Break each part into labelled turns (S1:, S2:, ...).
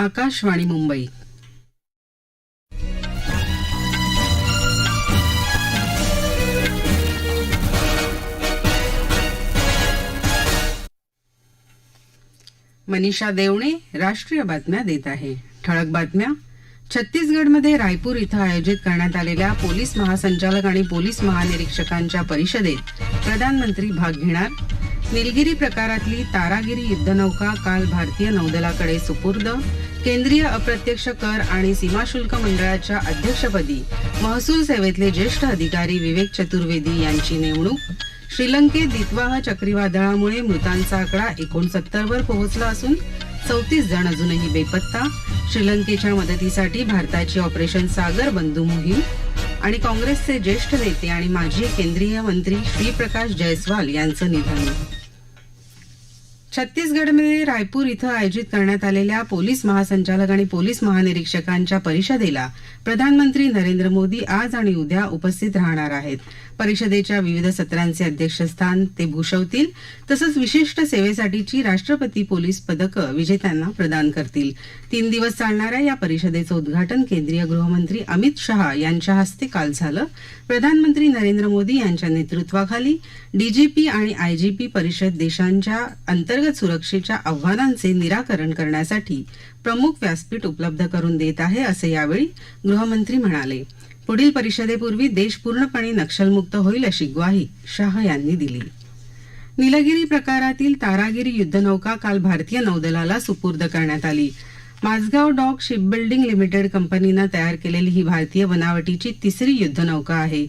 S1: आकाशवाणी मुंबई मनीषा देवणे राष्ट्रीय बातम्या देत आहे ठळक बातम्या छत्तीसगडमध्ये रायपूर इथं आयोजित करण्यात आलेल्या पोलीस महासंचालक आणि पोलीस महानिरीक्षकांच्या परिषदेत प्रधानमंत्री भाग घेणार निलगिरी प्रकारातली तारागिरी युद्धनौका काल भारतीय नौदलाकडे सुपूर्द केंद्रीय अप्रत्यक्ष कर आणि सीमाशुल्क मंडळाच्या अध्यक्षपदी महसूल सेवेतले ज्येष्ठ अधिकारी विवेक चतुर्वेदी यांची नेमणूक श्रीलंकेत दितवाह चक्रीवादळामुळे मृतांचा आकडा एकोणसत्तर वर पोहोचला असून चौतीस जण अजूनही बेपत्ता श्रीलंकेच्या मदतीसाठी भारताची ऑपरेशन सागर बंधू मोहीम आणि काँग्रेसचे ज्येष्ठ नेते आणि माजी केंद्रीय मंत्री श्रीप्रकाश जयस्वाल यांचं निधन छत्तीसगडमध्ये रायपूर इथं आयोजित करण्यात आलेल्या पोलीस महासंचालक आणि पोलीस महानिरीक्षकांच्या परिषदेला प्रधानमंत्री नरेंद्र मोदी आज आणि उद्या उपस्थित राहणार आहेत परिषदेच्या विविध सत्रांचे अध्यक्षस्थान ते भूषवतील तसंच विशिष्ट सेवेसाठीची राष्ट्रपती पोलीस पदकं विजेत्यांना प्रदान करतील तीन दिवस चालणाऱ्या या परिषदेचं उद्घाटन केंद्रीय गृहमंत्री अमित शहा यांच्या हस्ते काल झालं प्रधानमंत्री नरेंद्र मोदी यांच्या नेतृत्वाखाली डीजीपी आणि आयजीपी परिषद देशांच्या अंतर्गत सुरक्षेच्या आव्हानांचे निराकरण करण्यासाठी प्रमुख व्यासपीठ उपलब्ध करून देत आहे असे यावेळी गृहमंत्री म्हणाले पुढील परिषदेपूर्वी देश पूर्णपणे नक्षलमुक्त होईल अशी ग्वाही शाह यांनी दिली निलगिरी प्रकारातील तारागिरी युद्धनौका काल भारतीय नौदलाला सुपूर्द करण्यात आली माझगाव डॉक शिपबिल्डिंग लिमिटेड कंपनीनं तयार केलेली ही भारतीय बनावटीची तिसरी युद्धनौका आहे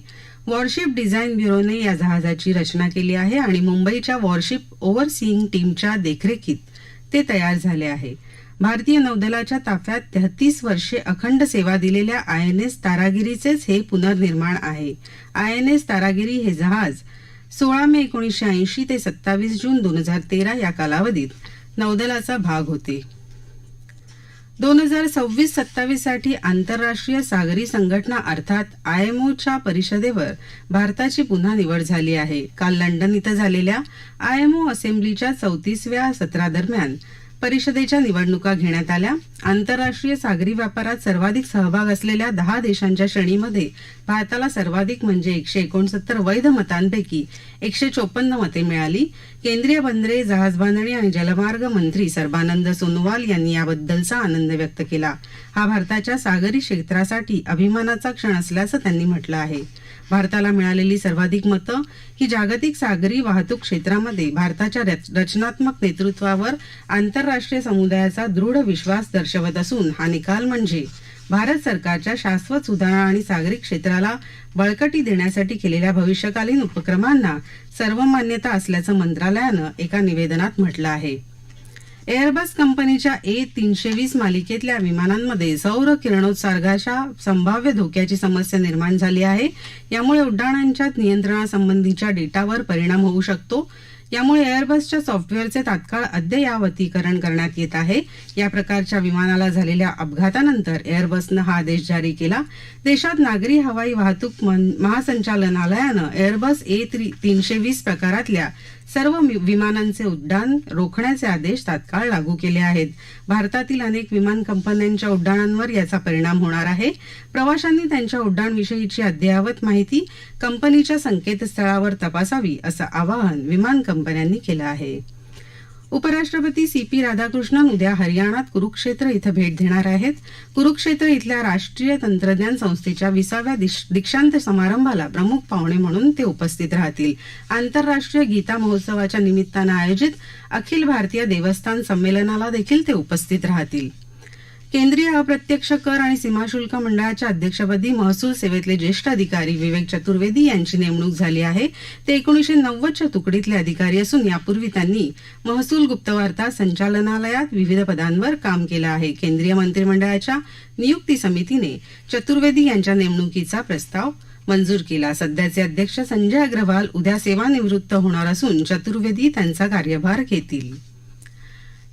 S1: वॉरशिप डिझाईन ब्युरोने या जहाजाची रचना केली आहे आणि मुंबईच्या वॉरशिप ओव्हरसिईंग टीमच्या देखरेखीत ते तयार झाले आहे भारतीय नौदलाच्या ताफ्यात तेहतीस वर्षे अखंड सेवा दिलेल्या आय एन एस तारागिरीचेच हे पुनर्निर्माण आहे आय एन एस तारागिरी हे जहाज सोळा मे एकोणीसशे ऐंशी ते सत्तावीस जून दोन हजार तेरा या कालावधीत नौदलाचा भाग होते दोन हजार सव्वीस सत्तावीस साठी आंतरराष्ट्रीय सागरी संघटना अर्थात आय एम ओच्या परिषदेवर भारताची पुन्हा निवड झाली आहे काल लंडन इथं झालेल्या आय एम ओ असेंब्लीच्या चौतीसव्या सत्रादरम्यान परिषदेच्या निवडणुका घेण्यात आल्या आंतरराष्ट्रीय सागरी व्यापारात सर्वाधिक सहभाग असलेल्या दहा देशांच्या श्रेणीमध्ये भारताला सर्वाधिक म्हणजे एकशे एकोणसत्तर वैध मतांपैकी एकशे चोपन्न मते मिळाली केंद्रीय बंदरे जहाजबांधणी आणि जलमार्ग मंत्री सर्बानंद सोनोवाल यांनी याबद्दलचा आनंद व्यक्त केला हा भारताच्या सागरी क्षेत्रासाठी अभिमानाचा क्षण असल्याचं त्यांनी म्हटलं आहे भारताला मिळालेली सर्वाधिक मतं ही जागतिक सागरी वाहतूक क्षेत्रामध्ये भारताच्या रचनात्मक नेतृत्वावर आंतर आंतरराष्ट्रीय समुदायाचा दृढ विश्वास दर्शवत असून हा निकाल म्हणजे भारत सरकारच्या शाश्वत सुधारणा आणि सागरी क्षेत्राला बळकटी देण्यासाठी केलेल्या भविष्यकालीन उपक्रमांना सर्व मान्यता असल्याचं मंत्रालयानं एका निवेदनात म्हटलं आहे एअरबस कंपनीच्या ए तीनशे वीस मालिकेतल्या विमानांमध्ये सौर किरणोत्सर्गाच्या संभाव्य धोक्याची समस्या निर्माण झाली आहे यामुळे उड्डाणांच्या नियंत्रणासंबंधीच्या डेटावर परिणाम होऊ शकतो यामुळे एअरबसच्या सॉफ्टवेअरचे तात्काळ अद्ययावतीकरण करण्यात येत आहे या प्रकारच्या विमानाला झालेल्या अपघातानंतर एअरबसनं हा आदेश जारी केला देशात नागरी हवाई वाहतूक महासंचालनालयानं एअरबस ए तीनशे वीस प्रकारातल्या सर्व विमानांचे उड्डाण रोखण्याचे आदेश तात्काळ लागू केले आहेत भारतातील अनेक विमान कंपन्यांच्या उड्डाणांवर याचा परिणाम होणार आहे प्रवाशांनी त्यांच्या उड्डाणविषयीची अद्ययावत माहिती कंपनीच्या संकेतस्थळावर तपासावी असं आवाहन विमान कंपन्यांनी केलं आहे उपराष्ट्रपती सी पी राधाकृष्णन उद्या हरियाणात कुरुक्षेत्र इथं भेट देणार आहेत कुरुक्षेत्र इथल्या राष्ट्रीय तंत्रज्ञान संस्थेच्या विसाव्या दीक्षांत समारंभाला प्रमुख पाहुणे म्हणून ते उपस्थित राहतील आंतरराष्ट्रीय गीता महोत्सवाच्या निमित्तानं आयोजित अखिल भारतीय देवस्थान संमेलनाला देखील ते उपस्थित राहतील केंद्रीय अप्रत्यक्ष कर आणि सीमाशुल्क मंडळाच्या अध्यक्षपदी महसूल सेवेतले ज्येष्ठ अधिकारी विवेक चतुर्वेदी यांची नेमणूक झाली आहे ते एकोणीशे नव्वदच्या तुकडीतले अधिकारी असून यापूर्वी त्यांनी महसूल गुप्तवार्ता संचालनालयात विविध पदांवर काम केलं आहे केंद्रीय मंत्रिमंडळाच्या नियुक्ती समितीने चतुर्वेदी यांच्या नेमणुकीचा प्रस्ताव मंजूर केला सध्याचे अध्यक्ष संजय अग्रवाल उद्या सेवानिवृत्त होणार असून चतुर्वेदी त्यांचा कार्यभार घेतील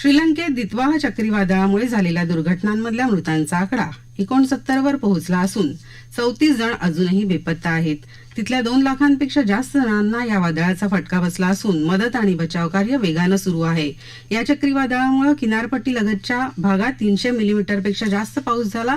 S1: श्रीलंकेत दितवाह चक्रीवादळामुळे झालेल्या दुर्घटनांमधल्या मृतांचा आकडा एकोणसत्तर वर पोहोचला असून चौतीस जण अजूनही बेपत्ता आहेत तिथल्या दोन लाखांपेक्षा जास्त जणांना या वादळाचा फटका बसला असून मदत आणि बचाव कार्य वेगानं सुरू आहे या चक्रीवादळामुळे किनारपट्टी लगतच्या भागात तीनशे मिलीमीटरपेक्षा जास्त पाऊस झाला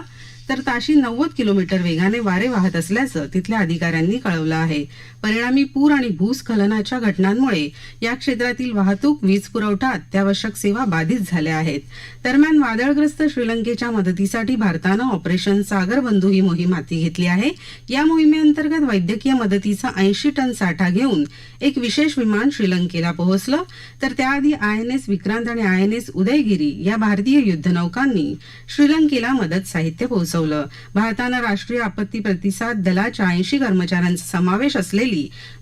S1: तर ताशी नव्वद किलोमीटर वेगाने वारे वाहत असल्याचं तिथल्या अधिकाऱ्यांनी कळवलं आहे परिणामी पूर आणि भूस्खलनाच्या घटनांमुळे या क्षेत्रातील वाहतूक वीज पुरवठा अत्यावश्यक सेवा बाधित झाल्या आहेत दरम्यान वादळग्रस्त श्रीलंकेच्या मदतीसाठी भारतानं ऑपरेशन सागर बंधू ही मोहीम हाती घेतली आहे या मोहिमेअंतर्गत वैद्यकीय मदतीचा ऐंशी टन साठा घेऊन एक विशेष विमान श्रीलंकेला पोहोचलं तर त्याआधी आय एन एस विक्रांत आणि आयएनएस उदयगिरी या भारतीय युद्धनौकांनी श्रीलंकेला मदत साहित्य पोहोचवलं भारतानं राष्ट्रीय आपत्ती प्रतिसाद दलाच्या ऐंशी कर्मचाऱ्यांचा समावेश असलेली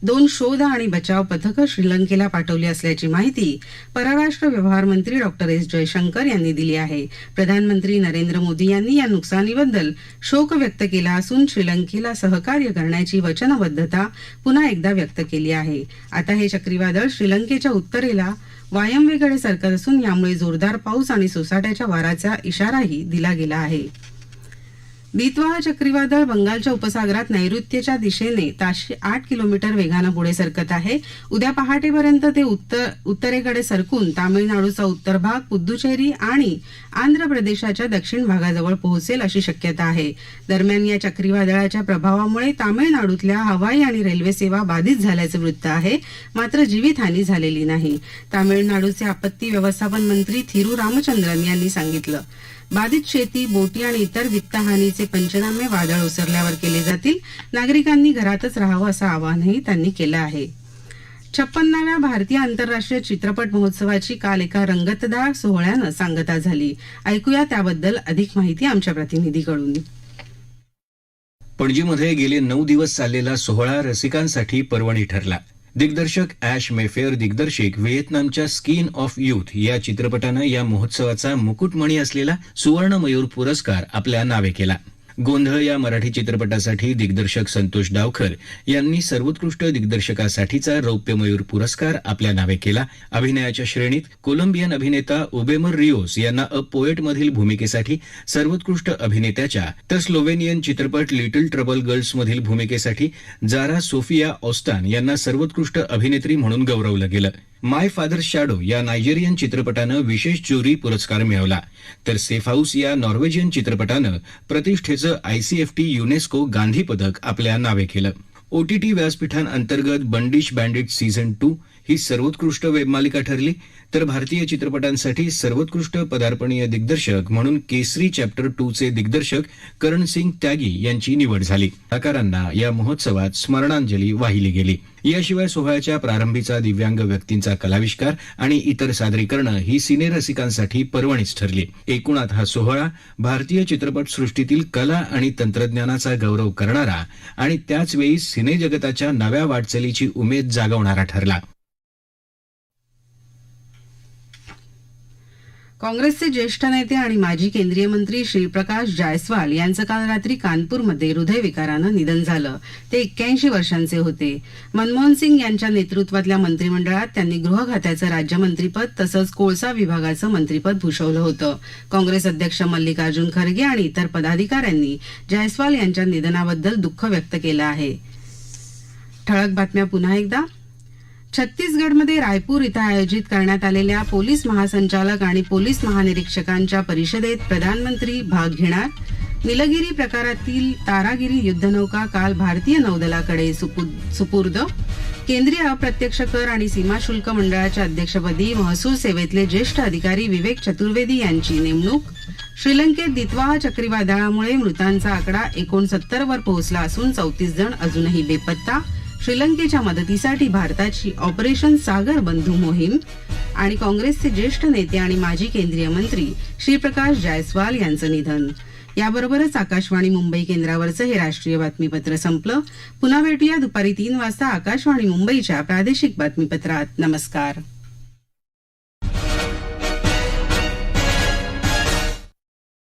S1: दोन शोध आणि बचाव पथकं श्रीलंकेला पाठवली असल्याची माहिती परराष्ट्र व्यवहार मंत्री डॉक्टर एस जयशंकर यांनी दिली आहे प्रधानमंत्री नरेंद्र मोदी यांनी या नुकसानीबद्दल शोक व्यक्त केला असून श्रीलंकेला सहकार्य करण्याची वचनबद्धता पुन्हा एकदा व्यक्त केली आहे आता हे चक्रीवादळ श्रीलंकेच्या उत्तरेला वायव्येकडे सरकत असून यामुळे जोरदार पाऊस आणि सोसाट्याच्या वाराचा इशाराही दिला गेला आहे हा चक्रीवादळ बंगालच्या उपसागरात नैऋत्येच्या दिशेने ताशी आठ किलोमीटर वेगानं पुढे सरकत आहे उद्या पहाटेपर्यंत ते उत्तर उत्तरेकडे सरकून तामिळनाडूचा उत्तर भाग पुदुचेरी आणि आंध्र प्रदेशाच्या दक्षिण भागाजवळ पोहोचेल अशी शक्यता आहे दरम्यान या चक्रीवादळाच्या प्रभावामुळे तामिळनाडूतल्या हवाई आणि रेल्वे सेवा बाधित झाल्याचं वृत्त आहे मात्र जीवितहानी झालेली नाही तामिळनाडूचे आपत्ती व्यवस्थापन मंत्री थिरू रामचंद्रन यांनी सांगितलं बाधित शेती बोटी आणि इतर वित्तहानीचे पंचनामे वादळ ओसरल्यावर केले जातील नागरिकांनी घरातच राहावं असं आवाहनही त्यांनी केलं आहे छप्पन्नाव्या भारतीय आंतरराष्ट्रीय चित्रपट महोत्सवाची काल एका रंगतदार सोहळ्यानं सांगता झाली ऐकूया त्याबद्दल अधिक माहिती आमच्या प्रतिनिधीकडून
S2: पणजीमध्ये गेले नऊ दिवस चाललेला सोहळा रसिकांसाठी पर्वणी ठरला दिग्दर्शक ॲश मेफेअर दिग्दर्शक व्हिएतनामच्या स्किन ऑफ युथ या चित्रपटानं या महोत्सवाचा मुकुटमणी असलेला सुवर्ण मयूर पुरस्कार आपल्या नावे केला गोंधळ या मराठी चित्रपटासाठी दिग्दर्शक संतोष डावखर यांनी सर्वोत्कृष्ट दिग्दर्शकासाठीचा रौप्यमयूर पुरस्कार आपल्या नावे केला अभिनयाच्या श्रेणीत कोलंबियन अभिनेता उबेमर रिओस यांना अ पोएट मधील भूमिकेसाठी सर्वोत्कृष्ट अभिनेत्याच्या तर स्लोवेनियन चित्रपट लिटल ट्रबल गर्ल्स मधील भूमिकेसाठी जारा सोफिया ऑस्टान यांना सर्वोत्कृष्ट अभिनेत्री म्हणून गौरवलं गेलं माय फादर शॅडो या नायजेरियन चित्रपटानं विशेष ज्युरी पुरस्कार मिळवला तर सेफ हाऊस या नॉर्वेजियन चित्रपटानं प्रतिष्ठेचं आयसीएफटी युनेस्को गांधी पदक आपल्या नावे केलं ओटीटी व्यासपीठांअंतर्गत बंडिश बँडिट सीझन टू ही सर्वोत्कृष्ट मालिका ठरली तर भारतीय चित्रपटांसाठी सर्वोत्कृष्ट पदार्पणीय दिग्दर्शक म्हणून केसरी चॅप्टर टू चे दिग्दर्शक करण सिंग त्यागी यांची निवड झाली कलाकारांना या महोत्सवात स्मरणांजली वाहिली गेली याशिवाय सोहळ्याच्या प्रारंभीचा दिव्यांग व्यक्तींचा कलाविष्कार आणि इतर सादरीकरणं ही सिनेरसिकांसाठी पर्वणीच ठरली एकूणात हा सोहळा भारतीय चित्रपट सृष्टीतील कला आणि तंत्रज्ञानाचा गौरव करणारा आणि त्याचवेळी सिनेजगताच्या नव्या वाटचालीची उमेद जागवणारा ठरला
S1: काँग्रेसचे ज्येष्ठ नेते आणि माजी केंद्रीय मंत्री श्रीप्रकाश जायस्वाल यांचं काल रात्री कानपूरमध्ये हृदयविकारानं निधन झालं ते एक्क्याऐंशी वर्षांचे होते मनमोहन सिंग यांच्या नेतृत्वातल्या मंत्रिमंडळात त्यांनी गृह खात्याचं राज्यमंत्रीपद तसंच कोळसा विभागाचं मंत्रीपद भूषवलं होतं काँग्रेस अध्यक्ष मल्लिकार्जुन खरगे आणि इतर पदाधिकाऱ्यांनी जायस्वाल यांच्या निधनाबद्दल दुःख व्यक्त केलं आहे ठळक बातम्या पुन्हा एकदा छत्तीसगडमध्ये रायपूर इथं आयोजित करण्यात आलेल्या पोलीस महासंचालक आणि पोलीस महानिरीक्षकांच्या परिषदेत प्रधानमंत्री भाग घेणार निलगिरी प्रकारातील तारागिरी युद्धनौका काल भारतीय नौदलाकडे सुपूर्द केंद्रीय अप्रत्यक्ष कर आणि सीमा शुल्क मंडळाच्या अध्यक्षपदी महसूल सेवेतले ज्येष्ठ अधिकारी विवेक चतुर्वेदी यांची नेमणूक श्रीलंकेत दितवाह चक्रीवादळामुळे मृतांचा आकडा एकोणसत्तर वर पोहोचला असून चौतीस जण अजूनही बेपत्ता श्रीलंकेच्या मदतीसाठी भारताची ऑपरेशन सागर बंधू मोहीम आणि काँग्रेसचे ज्येष्ठ नेते आणि माजी केंद्रीय मंत्री श्रीप्रकाश जायस्वाल यांचं निधन याबरोबरच आकाशवाणी मुंबई केंद्रावरचं हे राष्ट्रीय बातमीपत्र संपलं पुन्हा भेटूया दुपारी तीन वाजता आकाशवाणी मुंबईच्या प्रादेशिक बातमीपत्रात नमस्कार